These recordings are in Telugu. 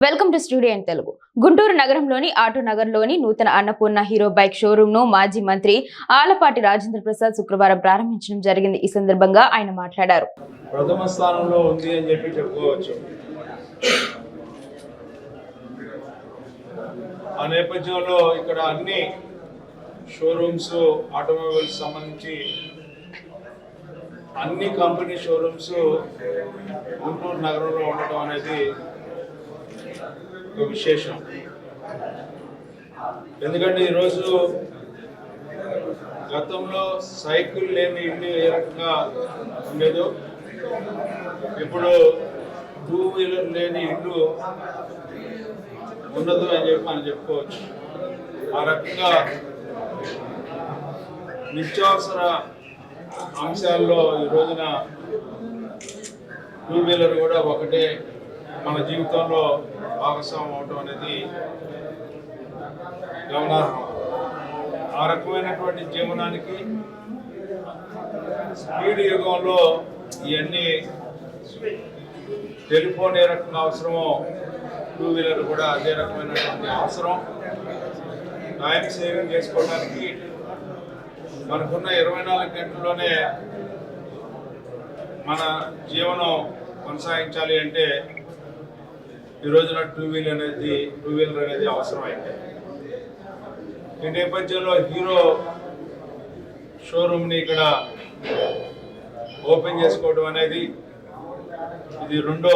Welcome to studio in Telugu. Guntur నగరంలోని ఆటో నగర్లోని నూతన అన్నపూర్ణ హీరో బైక్ షోరూంను మాజీ మంత్రి ఆలపాటి రాజేంద్ర ప్రసాద్ శుక్రవారం ప్రారంభించడం జరిగింది. ఈ సందర్భంగా ఆయన మాట్లాడారు. ప్రథమ స్థానంలో ఉంది అని చెప్పి చెప్పుకోవచ్చు. ఆ నేపథ్యంలో ఇక్కడ అన్ని షోరూమ్స్ ఆటోమొబైల్స్ సంబంధించి అన్ని కంపెనీ షోరూమ్స్ గుంటూరు నగరంలో ఉండటం అనేది ఒక విశేషం. ఎందుకంటే ఈరోజు గతంలో సైకిల్ లేని ఇల్లు ఏ రకంగా ఉండేదో ఇప్పుడు టూ వీలర్ లేని ఇల్లు ఉండదు అని చెప్పి మనం చెప్పుకోవచ్చు. ఆ రకంగా నిత్యావసర అంశాల్లో ఈ రోజున టూ వీలర్ కూడా ఒకటే మన జీవితంలో భాగస్వామ్యం అవటం అనేది గమనార్హం ఆ రకమైనటువంటి జీవనానికి స్పీడ్ యుగంలో ఇవన్నీ టెలిఫోన్ ఏ రకంగా అవసరమో టూ వీలర్ కూడా అదే రకమైనటువంటి అవసరం. టైం సేవింగ్ చేసుకోవడానికి మనకున్న ఇరవై నాలుగు గంటల్లోనే మన జీవనం కొనసాగించాలి అంటే ఈ రోజున టూ వీలర్ అనేది టూ వీలర్ అనేది అవసరమైంది ఈ నేపథ్యంలో హీరో షోరూమ్ని ఇక్కడ ఓపెన్ చేసుకోవడం అనేది ఇది రెండో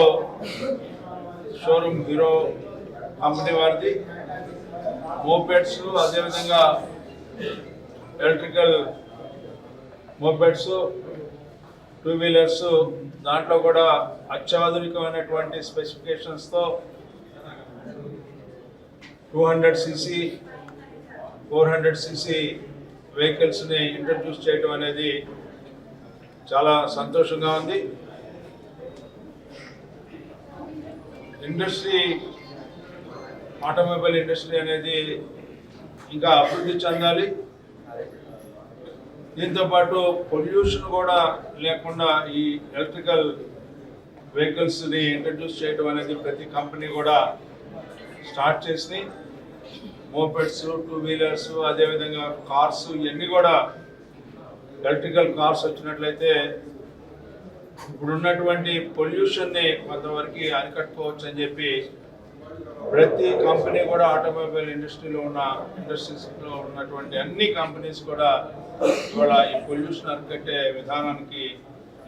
షోరూమ్ హీరో కంపెనీ వారిది. మోపెట్స్ అదేవిధంగా ఎలక్ట్రికల్ మోపెట్స్ టూ వీలర్స్ దాంట్లో కూడా అత్యాధునికమైనటువంటి స్పెసిఫికేషన్స్తో two hundred CC four hundred CC వెహికల్స్ని ఇంట్రడ్యూస్ చేయడం అనేది చాలా సంతోషంగా ఉంది. ఇండస్ట్రీ ఆటోమొబైల్ ఇండస్ట్రీ అనేది ఇంకా అభివృద్ధి చెందాలి. దీంతోపాటు పొల్యూషన్ కూడా లేకుండా ఈ ఎలక్ట్రికల్ వెహికల్స్ని ఇంట్రడ్యూస్ చేయడం అనేది ప్రతి కంపెనీ కూడా స్టార్ట్ చేసి మోపెడ్స్ టూ వీలర్స్ అదేవిధంగా కార్స్ ఇవన్నీ కూడా ఎలక్ట్రికల్ కార్స్ వచ్చినట్లయితే ఇప్పుడున్నటువంటి పొల్యూషన్ని కొంతవరకు అరికట్టుకోవచ్చు అని చెప్పి ప్రతి కంపెనీ కూడా ఆటోమొబైల్ ఇండస్ట్రీలో ఉన్న ఇండస్ట్రీస్లో ఉన్నటువంటి అన్ని కంపెనీస్ కూడా ఇవాళ ఈ పొల్యూషన్ అరికట్టే విధానానికి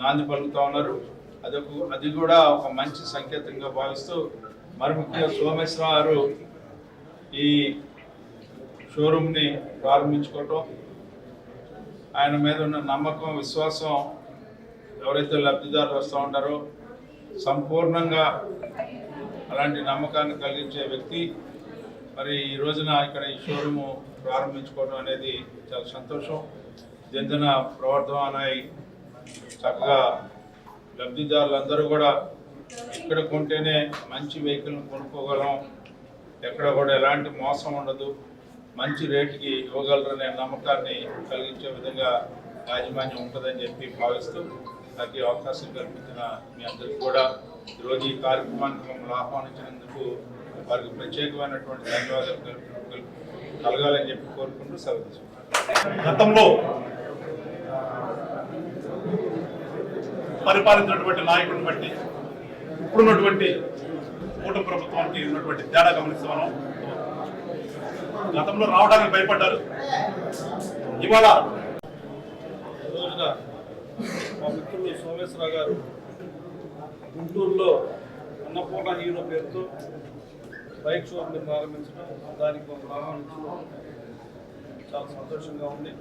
నాంది పలుకుతూ ఉన్నారు. అదొక అది కూడా ఒక మంచి సంకేతంగా భావిస్తూ మరి ముఖ్యంగా సోమేశ్వర గారు ఈ షోరూమ్ని ప్రారంభించుకోవటం ఆయన మీద ఉన్న నమ్మకం విశ్వాసం ఎవరైతే లబ్ధిదారులు వస్తూ ఉంటారో సంపూర్ణంగా అలాంటి నమ్మకాన్ని కలిగించే వ్యక్తి. మరి ఈ రోజున ఇక్కడ ఈ షోరూము ప్రారంభించుకోవడం అనేది చాలా సంతోషం. జంజన ప్రవర్ధమానాయి చక్కగా లబ్ధిదారులందరూ కూడా ఇక్కడ కొంటేనే మంచి వెహికల్ని కొనుక్కోగలం. ఎక్కడ కూడా ఎలాంటి మోసం ఉండదు. మంచి రేటుకి ఇవ్వగలరనే నమ్మకాన్ని కలిగించే విధంగా యాజమాన్యం ఉంటుందని చెప్పి భావిస్తూ నాకు ఈ అవకాశం కల్పించిన మీ అందరికీ కూడా ఈరోజు ఈ కార్యక్రమానికి మమ్మల్ని ఆహ్వానించినందుకు వారికి ప్రత్యేకమైనటువంటి ధన్యవాదాలు కల్పి- కలగాలని చెప్పి కోరుకుంటూ సెలవు గతంలో పరిపాలించినటువంటి నాయకుడిని బట్టి ఇప్పుడున్నటువంటి కూటమి ప్రభుత్వానికి ఉన్నటువంటి తేడా గమనిస్తున్నాం. గతంలో రావడానికి భయపడ్డారు. ఇవాళ ఈ రోజున మా వెంకటేశ్వరరావు గారు గుంటూరులో అన్నపూర్ణ హీరో పేరుతో బైక్ షోరూమ్ని ప్రారంభించడం దానికి మమ్మల్ని ఆహ్వానించడం చాలా సంతోషంగా ఉంది.